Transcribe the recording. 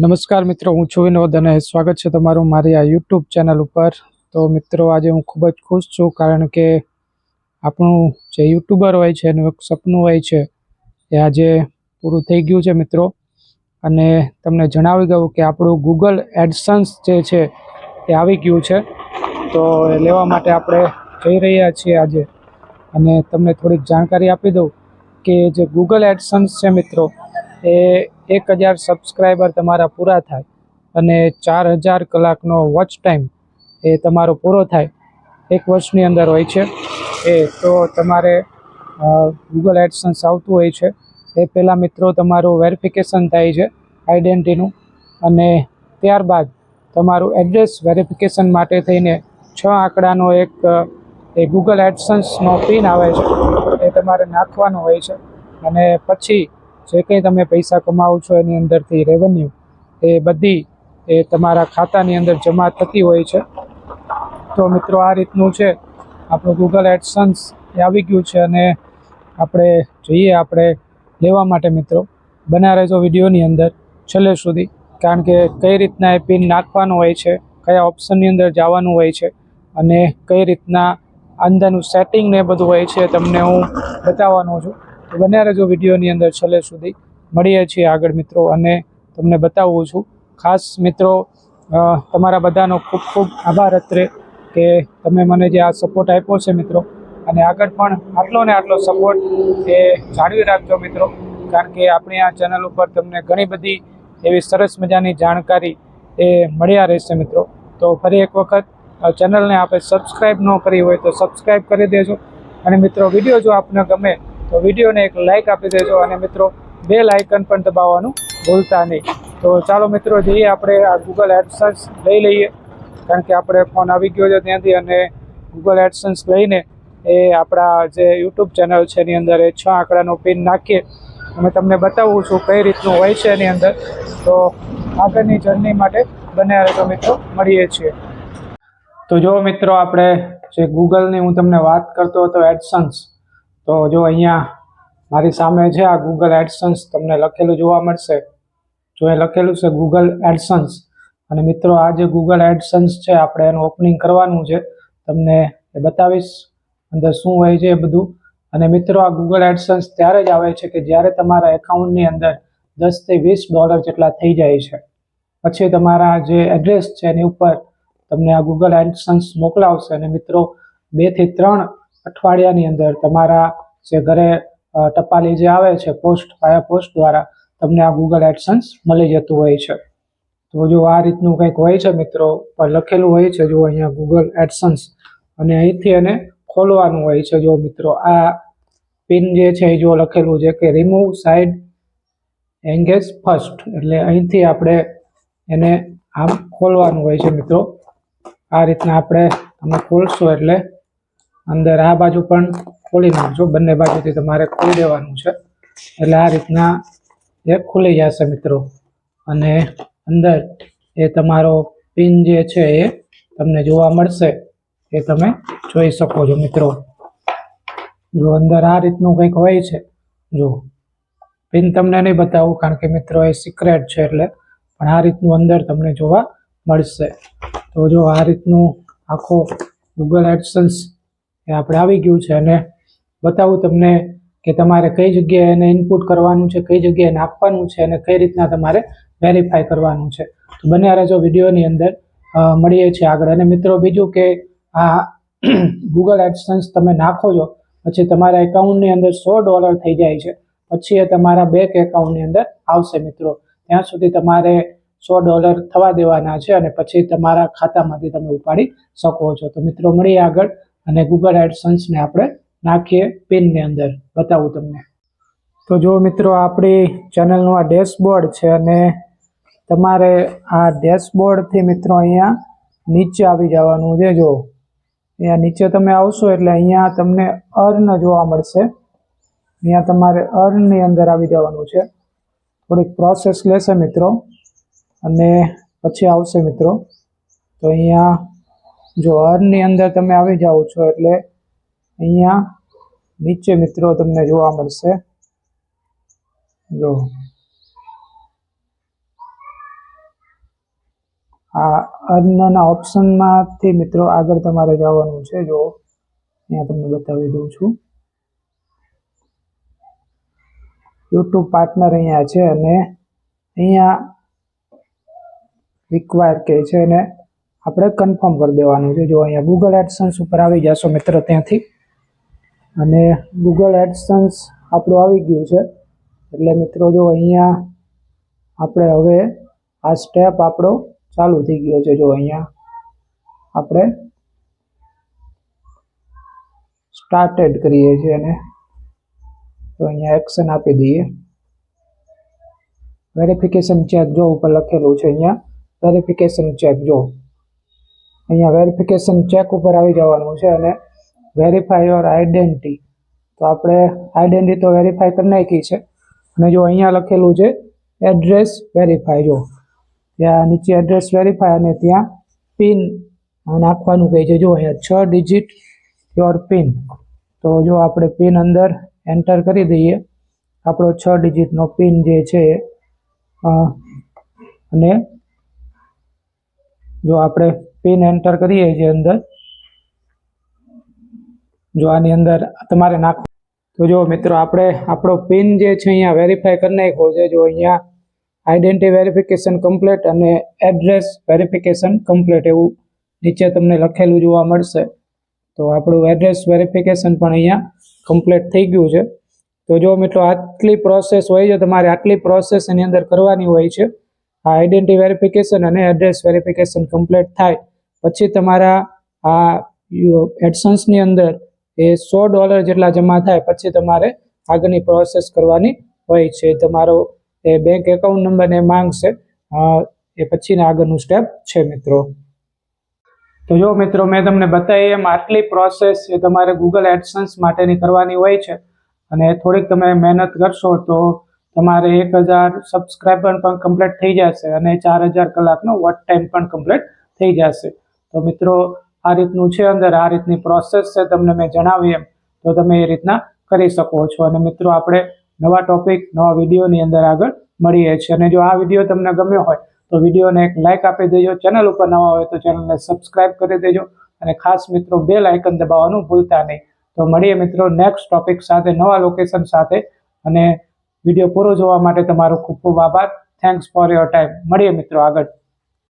નમસ્કાર મિત્રો, હું છું વિનોદ અને સ્વાગત છે તમારું મારી આ યુટ્યુબ ચેનલ ઉપર. તો મિત્રો, આજે હું ખૂબ જ ખુશ છું કારણ કે આપણું જે યુટ્યુબર હોય છે, એનું એક સપનું હોય છે એ આજે પૂરું થઈ ગયું છે મિત્રો. અને તમને જણાવી દઉં કે આપણું ગૂગલ એડસન્સ જે છે એ આવી ગયું છે. તો એ લેવા માટે આપણે જઈ રહ્યા છીએ આજે. અને તમને થોડીક જાણકારી આપી દઉં કે જે ગૂગલ એડસન્સ છે મિત્રો એ એક હજાર સબસ્ક્રાઈબર તમારા પૂરા થાય અને ચાર હજાર કલાકનો વોચ ટાઈમ એ તમારો પૂરો થાય. એક વર્ષની અંદર હોય છે. એ તો તમારે ગૂગલ એડસન્સ આવતું હોય છે. એ પહેલાં મિત્રો તમારું વેરિફિકેશન થાય છે આઈડેન્ટિટીનું અને ત્યારબાદ તમારું એડ્રેસ વેરિફિકેશન માટે થઈને છ આંકડાનો એક, એ ગૂગલ એડસન્સનો પિન આવે છે. એ તમારે નાખવાનો હોય છે. અને પછી જે કંઈ તમે પૈસા કમાવો છો એની અંદરથી રેવન્યુ એ બધી એ તમારા ખાતાની અંદર જમા થતી હોય છે. તો મિત્રો, આ રીતનું છે. આપણું ગૂગલ એડસન્સ એ આવી ગયું છે અને આપણે જઈએ, આપણે લેવા માટે મિત્રો, બના રહેજો વિડીયોની અંદર છેલ્લે સુધી, કારણ કે કઈ રીતના એ પિન નાખવાનો હોય છે, કયા ઓપ્શનની અંદર જવાનું હોય છે, અને કઈ રીતના અંદરનું સેટિંગ ને બધું હોય છે તમને હું બતાવવાનો છું. તો બન્યા રહેજો વિડીયોની અંદર છેલ્લે સુધી મળીએ છીએ આગળ મિત્રો અને તમને બતાવું છું. ખાસ મિત્રો તમારા બધાનો ખૂબ ખૂબ આભાર અત્રે કે તમે મને જે આ સપોર્ટ આપ્યો છે મિત્રો, અને આગળ પણ આટલો ને આટલો સપોર્ટ એ જાળવી રાખજો મિત્રો, કારણ કે આપણી આ ચેનલ ઉપર તમને ઘણી બધી એવી સરસ મજાની જાણકારી એ મળ્યા રહેશે મિત્રો. તો ફરી એક વખત ચેનલને આપણે સબસ્ક્રાઈબ ન કરી હોય તો સબસ્ક્રાઈબ કરી દેજો. અને મિત્રો, વીડિયો જો આપને ગમે તો વિડીયોને એક લાઇક આપી દેજો અને મિત્રો, બે લાઇકન પણ દબાવવાનું ભૂલતા નહીં. તો ચાલો મિત્રો જઈએ આપણે આ ગૂગલ એડસન્સ લઈ લઈએ. કારણ કે આપણે ફોન આવી ગયો છે ત્યાંથી અને ગૂગલ એડસન્સ લઈને એ આપણા જે યુટ્યુબ ચેનલ છે એની અંદર એ છ આંકડાનો પિન નાખીએ. અમે તમને બતાવું છું કઈ રીતનું હોય છે એની અંદર. તો આગળની જર્ની માટે બને રહેતો મિત્રો મળીએ છીએ. તો જો મિત્રો, આપણે જે ગૂગલની હું તમને વાત કરતો હતો એડસન્સ તો જો અહીંયા મારી સામે છે આ ગૂગલ એડસન્સ તમને લખેલું જોવા મળશે. જો એ લખેલું છે ગૂગલ એડસન્સ અને મિત્રો આ જે ગૂગલ એડસન્સ છે, આપણે એનું ઓપનિંગ કરવાનું છે. તમને એ બતાવીશ, અંદર શું હોય છે એ બધું. અને મિત્રો આ ગૂગલ એડસન્સ ત્યારે જ આવે છે કે જ્યારે તમારા એકાઉન્ટની અંદર દસથી વીસ ડોલર જેટલા થઈ જાય છે. પછી તમારા જે એડ્રેસ છે એની ઉપર તમને આ ગૂગલ એડસન્સ મોકલાવશે. અને મિત્રો બેથી ત્રણ અઠવાડિયાની અંદર તમારા જે ઘરે ટપાલી જે આવે છે, પોસ્ટ વાયા પોસ્ટ દ્વારા તમને આ ગૂગલ એડસન્સ મળી જતું હોય છે. તો જો આ રીતનું કંઈક હોય છે મિત્રો પર લખેલું હોય છે જો અહીંયા ગૂગલ એડસન્સ અને અહીંથી એને ખોલવાનું હોય છે જો મિત્રો, આ પિન જે છે એ જો લખેલું છે કે રિમૂવ સાઇડ એન્ગેજ ફર્સ્ટ એટલે અહીંથી આપણે એને આમ ખોલવાનું હોય છે મિત્રો. આ રીતના આપણે તમે ખોલશો એટલે અંદર આ બાજુ પણ ખોલી નાખજો. બંને બાજુથી તમારે ખોલી દેવાનું છે. એટલે આ રીતના એ ખુલી જશે મિત્રો. અને અંદર એ તમારો પિન જે છે એ તમને જોવા મળશે. એ તમે જોઈ શકો છો મિત્રો. જો અંદર આ રીતનું કંઈક હોય છે, જો પિન તમને નહીં બતાવું કારણ કે મિત્રો એ સિક્રેટ છે એટલે પણ આ રીતનું અંદર તમને જોવા મળશે. તો જો આ રીતનું આખો ગૂગલ એડસન્સ એ આપણે આવી ગયું છે અને બતાવું તમને કે તમારે કઈ જગ્યાએ એને ઇનપુટ કરવાનું છે, કઈ જગ્યાએ નાખવાનું છે અને કઈ રીતના તમારે વેરીફાઈ કરવાનું છે. તો બન્યા રહેજો વિડીયોની અંદર. મળીએ છીએ આગળ. અને મિત્રો, બીજું કે આ ગૂગલ એડસન્સ તમે નાખો છો, પછી તમારા એકાઉન્ટની અંદર સો ડોલર થઈ જાય છે, પછી એ તમારા બેંક એકાઉન્ટની અંદર આવશે મિત્રો. ત્યાં સુધી તમારે સો ડોલર થવા દેવાના છે અને પછી તમારા ખાતામાંથી તમે ઉપાડી શકો છો. તો મિત્રો, મળીએ આગળ. અને ગૂગલ એડસન્સને આપણે નાખીએ પિનની અંદર. બતાવું તમને. તો જો મિત્રો આપણી ચેનલનું આ ડેશબોર્ડ છે અને તમારે આ ડેશબોર્ડથી મિત્રો અહીંયા નીચે આવી જવાનું છે. જો અહીંયા નીચે તમે આવશો એટલે અહીંયા તમને અર્ન જોવા મળશે. અહીંયા તમારે અર્નની અંદર આવી જવાનું છે. થોડીક પ્રોસેસ લેશે મિત્રો. અને પછી આવશે મિત્રો. તો અહીંયા જો હરની અંદર તમે આવી જાઓ છો એટલે અહીંયા નીચે મિત્રો તમને જોવા મળશે. જો. આ અર્નના ઓપ્શનમાંથી મિત્રો આગળ તમારે જવાનું છે. જો અહીંયા તમને બતાવી દઉં છું. યુટ્યુબ પાર્ટનર અહીંયા છે અને અહીંયા રિક્વાયર કહે છે અને આપણે કન્ફર્મ કરી દેવાનું છે. જો અહીંયા ગૂગલ એડસન્સ ઉપર આવી જશો મિત્ર ત્યાંથી. અને ગૂગલ એડસન્સ આપણું આવી ગયું છે. એટલે મિત્રો જો અહીંયા આપણે હવે આ સ્ટેપ આપણો ચાલુ થઈ ગયો છે. જો અહીંયા આપણે સ્ટાર્ટેડ કરીએ છીએ અને તો અહીંયા એક્શન આપી દઈએ. વેરિફિકેશન ચેક જો ઉપર લખેલું છે અહીંયા. વેરિફિકેશન ચેક જો. અહીંયા વેરિફિકેશન ચેક ઉપર આવી જવાનું છે અને વેરીફાઈ યોર આઈડેન્ટિટી તો આપણે આઈડેન્ટિટી તો વેરીફાઈ કરી નાખી છે. અને જો અહીંયા લખેલું છે એડ્રેસ વેરીફાઈ જો ત્યાં નીચે એડ્રેસ વેરીફાઈ અને ત્યાં પિન નાખવાનું કહે છે. જો અહીંયા છ ડિજિટ યોર પિન તો જો આપણે પિન અંદર એન્ટર કરી દઈએ, આપણો છ ડિજિટનો પિન જે છે અને જો આપણે પિન એન્ટર કરીએ છીએ અંદર. જો આની અંદર તમારે નાખ તો જો મિત્રો, આપણે આપણો પિન જે છે અહીંયા વેરીફાઈ કરી નાખ્યો છે. જો અહીંયા આઈડેન્ટિટી વેરિફિકેશન કમ્પ્લીટ અને એડ્રેસ વેરિફિકેશન કમ્પ્લીટ એવું નીચે તમને લખેલું જોવા મળશે. તો આપણું એડ્રેસ વેરિફિકેશન પણ અહીંયા કમ્પ્લીટ થઈ ગયું છે. તો જો મિત્રો, આટલી પ્રોસેસ હોય છે. તમારે આટલી પ્રોસેસ એની અંદર કરવાની હોય છે. આ આઈડેન્ટિટી વેરિફિકેશન અને એડ્રેસ વેરિફિકેશન કમ્પ્લીટ થાય. પછી તમારા આ એડસન્સની અંદર એ સો ડોલર જેટલા જમા થાય પછી તમારે આગળની પ્રોસેસ કરવાની હોય છે. તમારો એ બેંક એકાઉન્ટ નંબર એ માંગશે એ પછીના આગળનું સ્ટેપ છે મિત્રો. તો જો મિત્રો મેં તમને બતાવી એમ આટલી પ્રોસેસ એ તમારે ગૂગલ એડસન્સ માટેની કરવાની હોય છે અને થોડીક તમે મહેનત કરશો તો તમારે એક હજાર સબસ્ક્રાઈબર પણ કમ્પ્લીટ થઈ જશે અને ચાર હજાર કલાકનો વોટ ટાઈમ પણ કમ્પ્લીટ થઈ જશે. તો મિત્રો, આ રીતનું છે અંદર, આ રીતની પ્રોસેસ છે તમને મેં જણાવી એમ. તો તમે એ રીતના કરી શકો છો. અને મિત્રો, આપણે નવા ટોપિક નવા વિડીયોની અંદર આગળ મળીએ છીએ. અને જો આ વીડિયો તમને ગમ્યો હોય, તો વિડીયોને એક લાઇક આપી દેજો. ચેનલ ઉપર નવા હોય તો ચેનલને સબસ્ક્રાઇબ કરી દેજો. અને ખાસ મિત્રો બેલ આઇકન દબાવવાનું ભૂલતા નહીં. તો મળીએ મિત્રો નેક્સ્ટ ટોપિક સાથે, નવા લોકેશન સાથે. અને વીડિયો પૂરો જોવા માટે તમારો ખૂબ ખૂબ આભાર. થેન્ક્સ ફોર યોર ટાઈમ મળીએ મિત્રો આગળ.